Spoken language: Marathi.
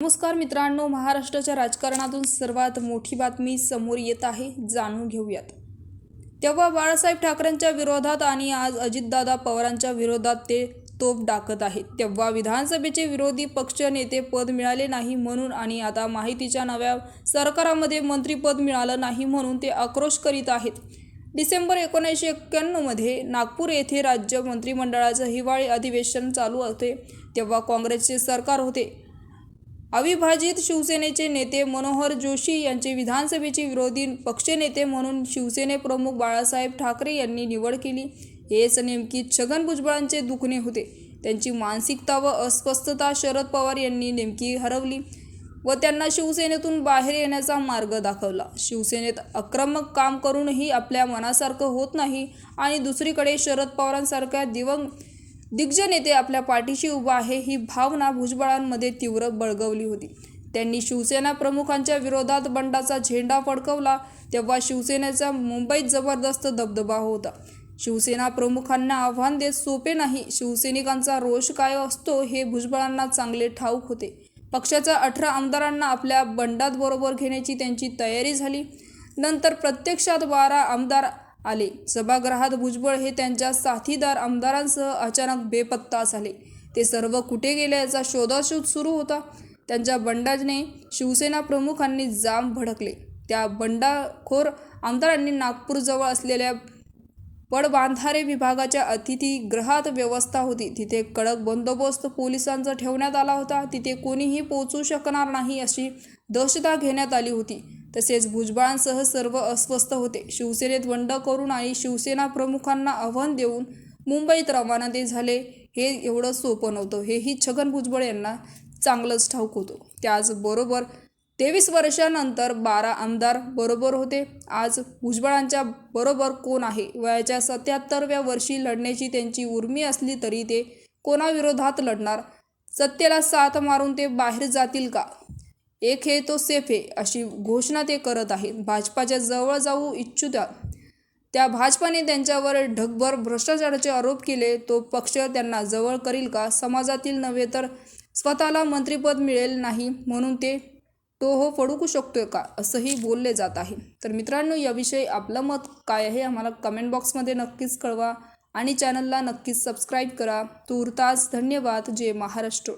नमस्कार मित्रांनो महाराष्ट्राच्या राजकारणातून सर्वात मोठी बातमी समोर येत आहे जाणून घेऊयात. तेव्हा बाळासाहेब ठाकरेंच्या विरोधात आणि आज अजितदादा पवारांच्या विरोधात ते तोप डाकत आहेत. तेव्हा विधानसभेचे विरोधी पक्ष नेते पद मिळाले नाही म्हणून आणि आता माहितीच्या नव्या सरकारामध्ये मंत्रीपद मिळालं नाही म्हणून ते आक्रोश करीत आहेत. डिसेंबर एकोणीसशे एक्क्याण्णवमध्ये नागपूर येथे राज्य मंत्रिमंडळाचं हिवाळी अधिवेशन चालू होते. तेव्हा काँग्रेसचे सरकार होते. अविभाजित शिवसेनेचे नेते मनोहर जोशी यांचे विधानसभेचे विरोधी पक्षनेते म्हणून शिवसेनेप्रमुख बाळासाहेब ठाकरे यांनी निवड केली. हेच नेमकी छगन भुजबळांचे दुखणे होते. त्यांची मानसिकता व अस्वस्थता शरद पवार यांनी नेमकी हरवली व त्यांना शिवसेनेतून बाहेर येण्याचा मार्ग दाखवला. शिवसेनेत आक्रमक काम करूनही आपल्या मनासारखं होत नाही आणि दुसरीकडे शरद पवारांसारख्या दिवंग दिग्गज नेते आपल्या पाठीशी उभा आहे ही भावना भुजबळांमध्ये तीव्र बळगवली होती. त्यांनी शिवसेना प्रमुखांच्या विरोधात बंडाचा झेंडा फडकवला तेव्हा शिवसेनेचा मुंबईत जबरदस्त दबदबा होता. शिवसेना प्रमुखांना आव्हान देत सोपे नाही शिवसैनिकांचा रोष काय असतो हे भुजबळांना चांगले ठाऊक होते. पक्षाच्या अठरा आमदारांना आपल्या बंडात बरोबर घेण्याची त्यांची तयारी झाली. नंतर प्रत्यक्षात बारा आमदार आले. सभागृहात भुजबळ हे त्यांच्या साथीदार आमदारांसह अचानक बेपत्ता झाले. ते सर्व कुठे गेले याचा शोधाशोध सुरू होता. त्यांच्या बंडाने शिवसेना प्रमुखांनी जाम भडकले. त्या बंडाखोर आमदारांनी नागपूरजवळ असलेल्या पडबांधारे विभागाच्या अतिथीगृहात व्यवस्था होती. तिथे कडक बंदोबस्त पोलिसांचा ठेवण्यात आला होता. तिथे कोणीही पोहोचू शकणार नाही अशी दक्षता घेण्यात आली होती. तसेच भुजबळांसह सर्व अस्वस्थ होते. शिवसेनेत बंड करून आणि शिवसेना प्रमुखांना आव्हान देऊन मुंबईत रवाना ते झाले हे एवढं सोपं नव्हतं. हेही छगन भुजबळ यांना चांगलंच ठाऊक होतं. त्याचबरोबर तेवीस वर्षानंतर बारा आमदार बरोबर होते. आज भुजबळांच्या बरोबर कोण आहे? वयाच्या सत्याहत्तरव्या वर्षी लढण्याची त्यांची उर्मी असली तरी ते कोणाविरोधात लढणार? सत्तेला साथ मारून ते बाहेर जातील का? एक हे तो सेफ आहे अशी घोषणा ते करत आहेत. भाजपाच्या जवळ जाऊ इच्छुतात त्या. भाजपाने त्यांच्यावर ढगभर भ्रष्टाचाराचे आरोप केले. तो पक्ष त्यांना जवळ करील का? समाजातील नव्हे तर स्वतःला मंत्रिपद मिळेल नाही म्हणून ते तो हो फडकू शकतोय का? असंही बोलले जात आहे. तर मित्रांनो याविषयी आपलं मत काय आहे? आम्हाला कमेंट बॉक्समध्ये नक्कीच कळवा आणि चॅनलला नक्कीच सबस्क्राईब करा. तूर्तास धन्यवाद. जय महाराष्ट्र.